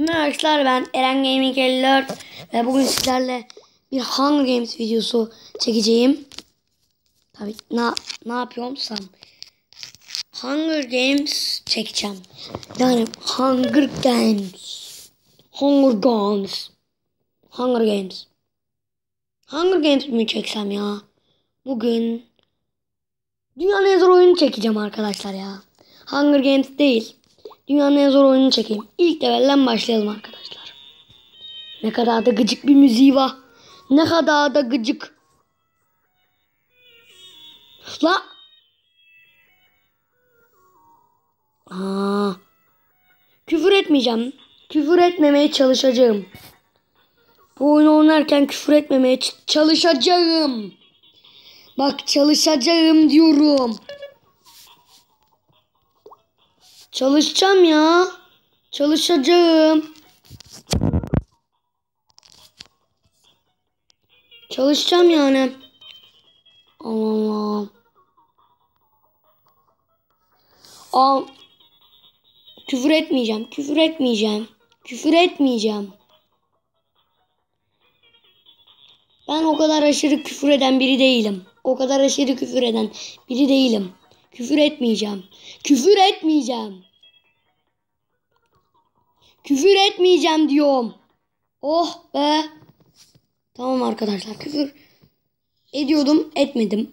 Merhaba arkadaşlar ben Eren Gaming 54 ve bugün sizlerle bir Hunger Games videosu çekeceğim. Tabii ne, ne yapıyorsam Hunger Games çekeceğim. Yani Hunger Games. Hunger Games. Hunger Games. Hunger Games mi çeksem ya? Bugün dünyanın en zor oyunu çekeceğim arkadaşlar ya. Hunger Games değil. Dünyanın en zor oyununu çekeyim. İlk levelden başlayalım arkadaşlar. Ne kadar da gıcık bir müziği var. Ne kadar da gıcık. La. Aa. Küfür etmeyeceğim. Küfür etmemeye çalışacağım. Bu oyunu oynarken küfür etmemeye çalışacağım. Bak çalışacağım diyorum. Çalışacağım ya. Çalışacağım. Çalışacağım yani. Allah Allah. Al. Küfür etmeyeceğim. Küfür etmeyeceğim. Küfür etmeyeceğim. Ben o kadar aşırı küfür eden biri değilim. O kadar aşırı küfür eden biri değilim. Küfür etmeyeceğim. Küfür etmeyeceğim. Küfür etmeyeceğim diyorum. Oh be. Tamam arkadaşlar küfür ediyordum etmedim.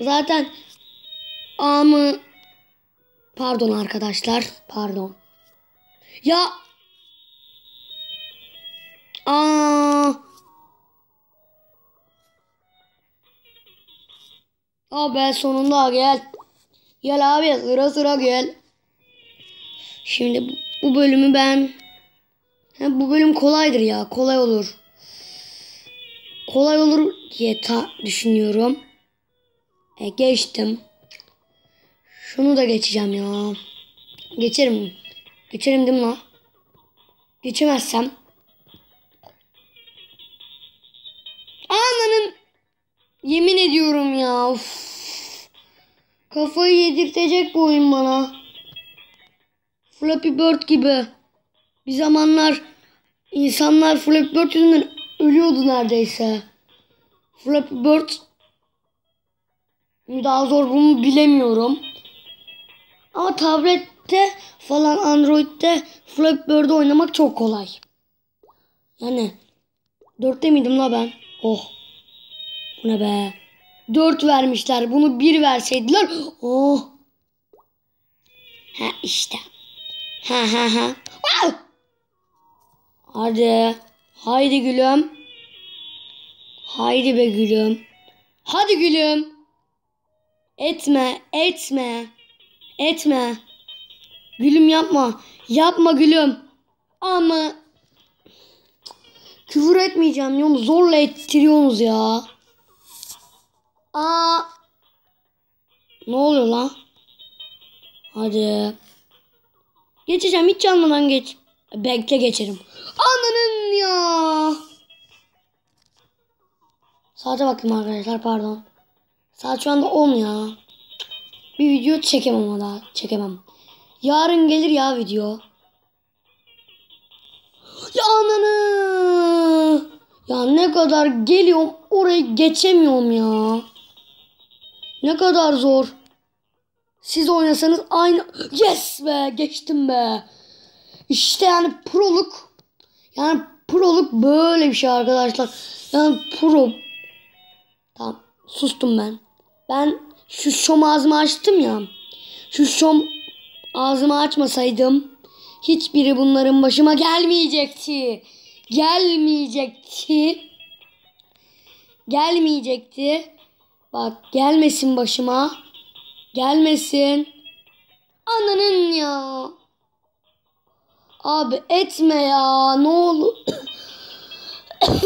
Zaten amı pardon arkadaşlar pardon. Ya Aa Abi sonunda gel. Gel abi sıra sıra gel. Şimdi bu bölümü ben ha, bu bölüm kolaydır ya kolay olur. Kolay olur diye ta düşünüyorum. E, geçtim. Şunu da geçeceğim ya. Geçerim. Geçerim değil mi? Geçemezsem. Ananın Yemin ediyorum ya. Of. Kafayı yedirtecek bu oyun bana. Flappy Bird gibi. Bir zamanlar insanlar Flappy Bird yüzünden ölüyordu neredeyse. Flappy Bird daha zor bunu bilemiyorum. Ama tablette falan Android'de Flappy Bird'ü oynamak çok kolay. Yani dörtte miydim la ben? Oh. Bu ne be? 4 vermişler. Bunu 1 verseydiler. Oh. Ha işte. Ha ha ha. Ah! Hadi. Haydi gülüm. Haydi be gülüm. Hadi gülüm. Etme, etme. Etme. Gülüm yapma. Yapma gülüm. Ama küfür etmeyeceğim diyorum. Zorla ettiriyorsunuz ya. Aa. Ne oluyor lan? Hadi. Geçeceğim hiç çalmadan geç. Bekle geçerim. Ananın ya. Saate bakayım arkadaşlar pardon. Saat şu anda 10 ya. Bir video çekemem daha çekemem. Yarın gelir ya video. Ya ananı. Ya ne kadar geliyorum orayı geçemiyorum ya. Ne kadar zor. Siz oynasanız aynı. Yes be geçtim be. İşte yani proluk. Yani proluk böyle bir şey arkadaşlar. Yani pro. Tamam sustum ben. Ben şu şom ağzımı açtım ya. Şu şom ağzımı açmasaydım hiçbiri bunların başıma gelmeyecekti. Gelmeyecekti. Gelmeyecekti. Bak gelmesin başıma. Gelmesin. Ananın ya. Abi etme ya. Ne olur.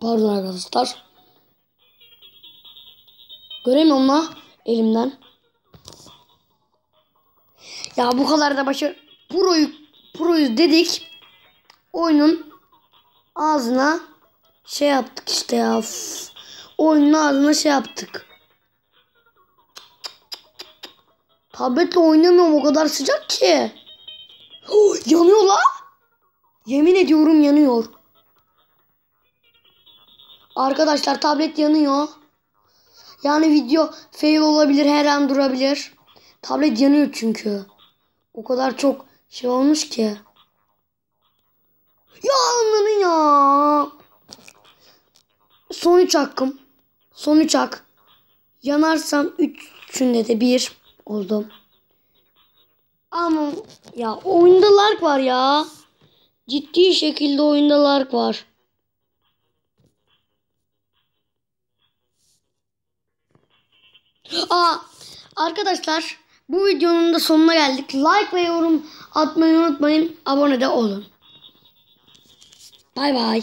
Pardon arkadaşlar. Göremiyorum la elimden. Ya bu kadar da başı proyu proyu dedik. Oyunun ağzına şey yaptık işte ya. Uf. Oyunun ağzına şey yaptık. Tabletle oynamıyorum o kadar sıcak ki. Oh, yanıyor la. Yemin ediyorum yanıyor. Arkadaşlar tablet yanıyor. Yani video fail olabilir her an durabilir. Tablet yanıyor çünkü. O kadar çok şey olmuş ki. Ya anladın ya. Son 3 hakkım. Son 3 hak. Yanarsam 3'ünde de 1 oldum. Ama ya oyunda lag var ya. Ciddi şekilde oyunda lag var. Aa, arkadaşlar bu videonun da sonuna geldik. Like ve yorum atmayı unutmayın. Abone de olun. Bay bay.